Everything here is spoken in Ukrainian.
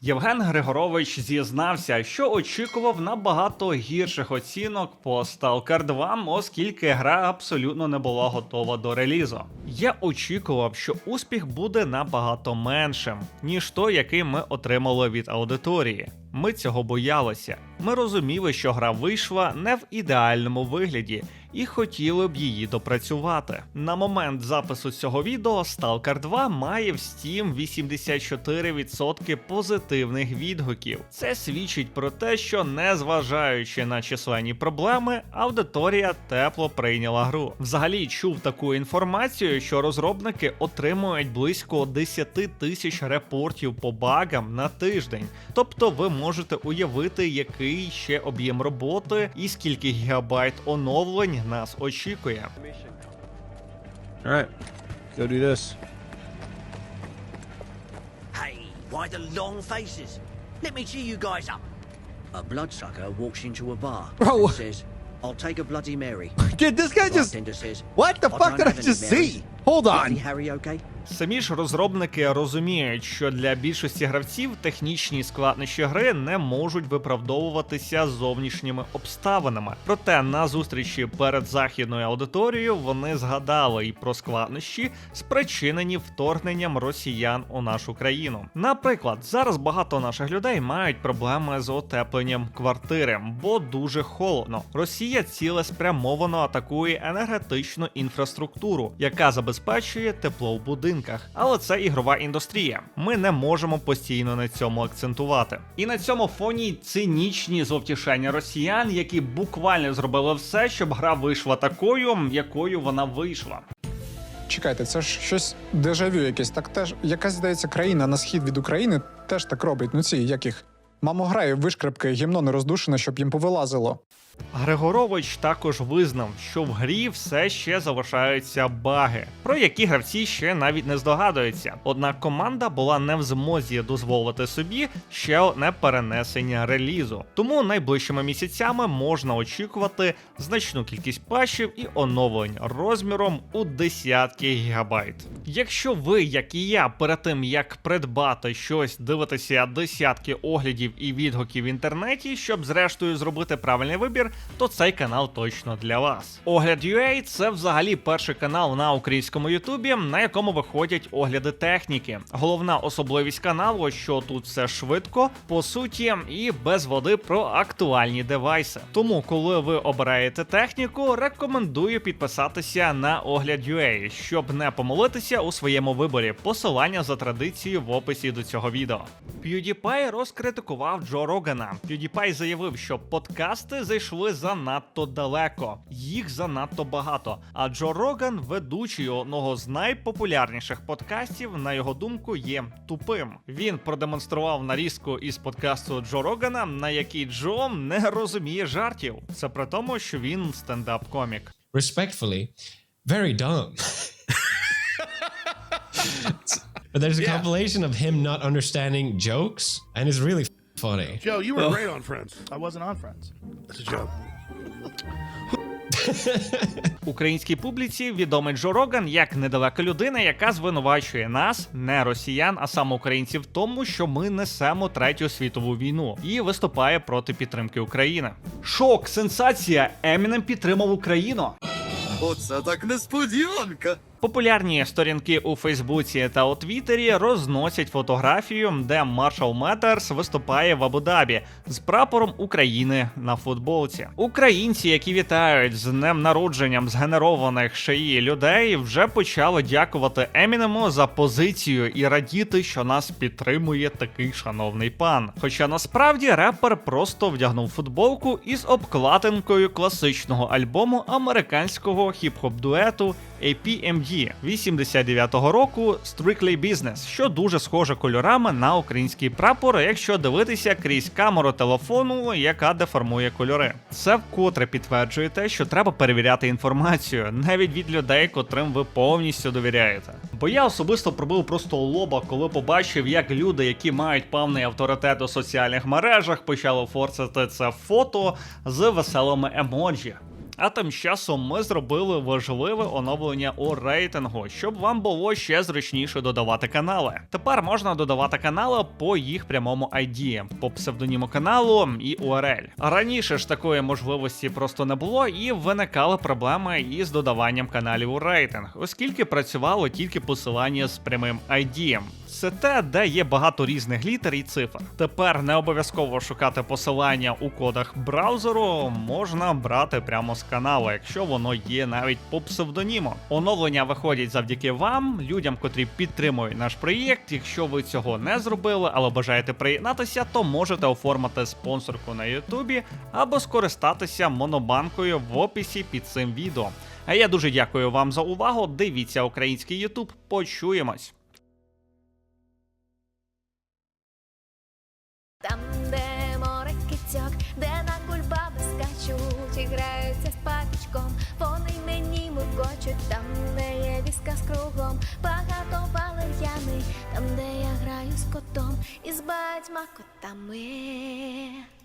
Євген Григорович зізнався, що очікував набагато гірших оцінок по Stalker 2, оскільки гра абсолютно не була готова до релізу. Я очікував, що успіх буде набагато меншим, ніж той, який ми отримали від аудиторії. Ми цього боялися. Ми розуміли, що гра вийшла не в ідеальному вигляді і хотіли б її допрацювати. На момент запису цього відео Stalker 2 має в Steam 84% позитивних відгуків. Це свідчить про те, що незважаючи на численні проблеми, аудиторія тепло прийняла гру. Взагалі чув таку інформацію, що розробники отримують близько 10 тисяч репортів по багам на тиждень. Тобто ви можете уявити, який ще об'єм роботи і скільки гігабайт оновлень нас очікує. Alright, go do this. Hey, why the long faces? Let me cheer you guys up. A bloodsucker walks into a bar Bro. and says, I'll take a Bloody Mary. Did this guy just. Bartender says, What the "I fuck don't did I have any just Marys." see? Hold Bloody on. Harry, okay? Самі ж розробники розуміють, що для більшості гравців технічні складнощі гри не можуть виправдовуватися зовнішніми обставинами. Проте на зустрічі перед західною аудиторією вони згадали й про складнощі, спричинені вторгненням росіян у нашу країну. Наприклад, зараз багато наших людей мають проблеми з отепленням квартири, бо дуже холодно. Росія цілеспрямовано атакує енергетичну інфраструктуру, яка забезпечує тепло в будинках. Але це ігрова індустрія. Ми не можемо постійно на цьому акцентувати. І на цьому фоні цинічні зовтішення росіян, які буквально зробили все, щоб гра вийшла такою, якою вона вийшла. Чекайте, це ж щось дежавю якесь. Так теж якась здається країна на схід від України теж так робить. Ну ці як їх. Мамо грає вишкрепки, гімно не роздушене, щоб їм повилазило. Григорович також визнав, що в грі все ще залишаються баги, про які гравці ще навіть не здогадуються. Однак команда була не в змозі дозволити собі ще одне перенесення релізу. Тому найближчими місяцями можна очікувати значну кількість патчів і оновлень розміром у десятки гігабайт. Якщо ви, як і я, перед тим як придбати щось, дивитеся десятки оглядів і відгуків в інтернеті, щоб зрештою зробити правильний вибір, то цей канал точно для вас. Огляд.ua – це взагалі перший канал на українському Ютубі, на якому виходять огляди техніки. Головна особливість каналу, що тут все швидко, по суті, і без води про актуальні девайси. Тому, коли ви обираєте техніку, рекомендую підписатися на огляд.ua, щоб не помилитися у своєму виборі. Посилання за традицією в описі до цього відео. PewDiePie розкритикував Джо Рогана. PewDiePie заявив, що подкасти зайшли занадто далеко, їх занадто багато. А Джо Роган, ведучий одного з найпопулярніших подкастів, на його думку, є тупим. Він продемонстрував нарізку із подкасту Джо Рогана, на якій Джо не розуміє жартів. Це при тому, що він стендап-комік. respectfully, very dumb. but there's a compilation of him not understanding jokes, and it's really funny. Joe, you were great on Friends. I wasn't on Friends. It's a joke. Українській публіці відомий Джо Роган як недалека людина, яка звинувачує нас, не росіян, а саме українців, в тому, що ми несемо третю світову війну і виступає проти підтримки України. Шок, сенсація! Емінем підтримав Україну. Оце так несподіванка. Популярні сторінки у Фейсбуці та у Твіттері розносять фотографію, де Маршал Метерс виступає в Абу-Дабі з прапором України на футболці. Українці, які вітають з днем народженням згенерованих шиї людей, вже почали дякувати Емінему за позицію і радіти, що нас підтримує такий шановний пан. Хоча насправді репер просто вдягнув футболку із обкладинкою класичного альбому американського хіп-хоп дуету APMD 89-го року Strictly Business, що дуже схоже кольорами на український прапор, якщо дивитися крізь камеру телефону, яка деформує кольори. Це вкотре підтверджує те, що треба перевіряти інформацію навіть від людей, котрим ви повністю довіряєте. Бо я особисто пробив просто лоба, коли побачив, як люди, які мають певний авторитет у соціальних мережах, почали форсити це фото з веселими емоджі. А тим часом ми зробили важливе оновлення у рейтингу, щоб вам було ще зручніше додавати канали. Тепер можна додавати канали по їх прямому ID, по псевдоніму каналу і URL. Раніше ж такої можливості просто не було, і виникали проблеми із додаванням каналів у рейтинг, оскільки працювало тільки посилання з прямим ID. Це те, де є багато різних літер і цифр. Тепер не обов'язково шукати посилання у кодах браузеру, можна брати прямо з каналу, якщо воно є навіть по псевдоніму. Оновлення виходять завдяки вам, людям, котрі підтримують наш проєкт. Якщо ви цього не зробили, але бажаєте приєднатися, то можете оформити спонсорку на Ютубі або скористатися монобанкою в описі під цим відео. А я дуже дякую вам за увагу. Дивіться український Ютуб. Почуємось. Там, де море кицьок, муркочуть, там, де є візка з кругом, багато валер'яни, там, де я граю з котом і з батьма котами.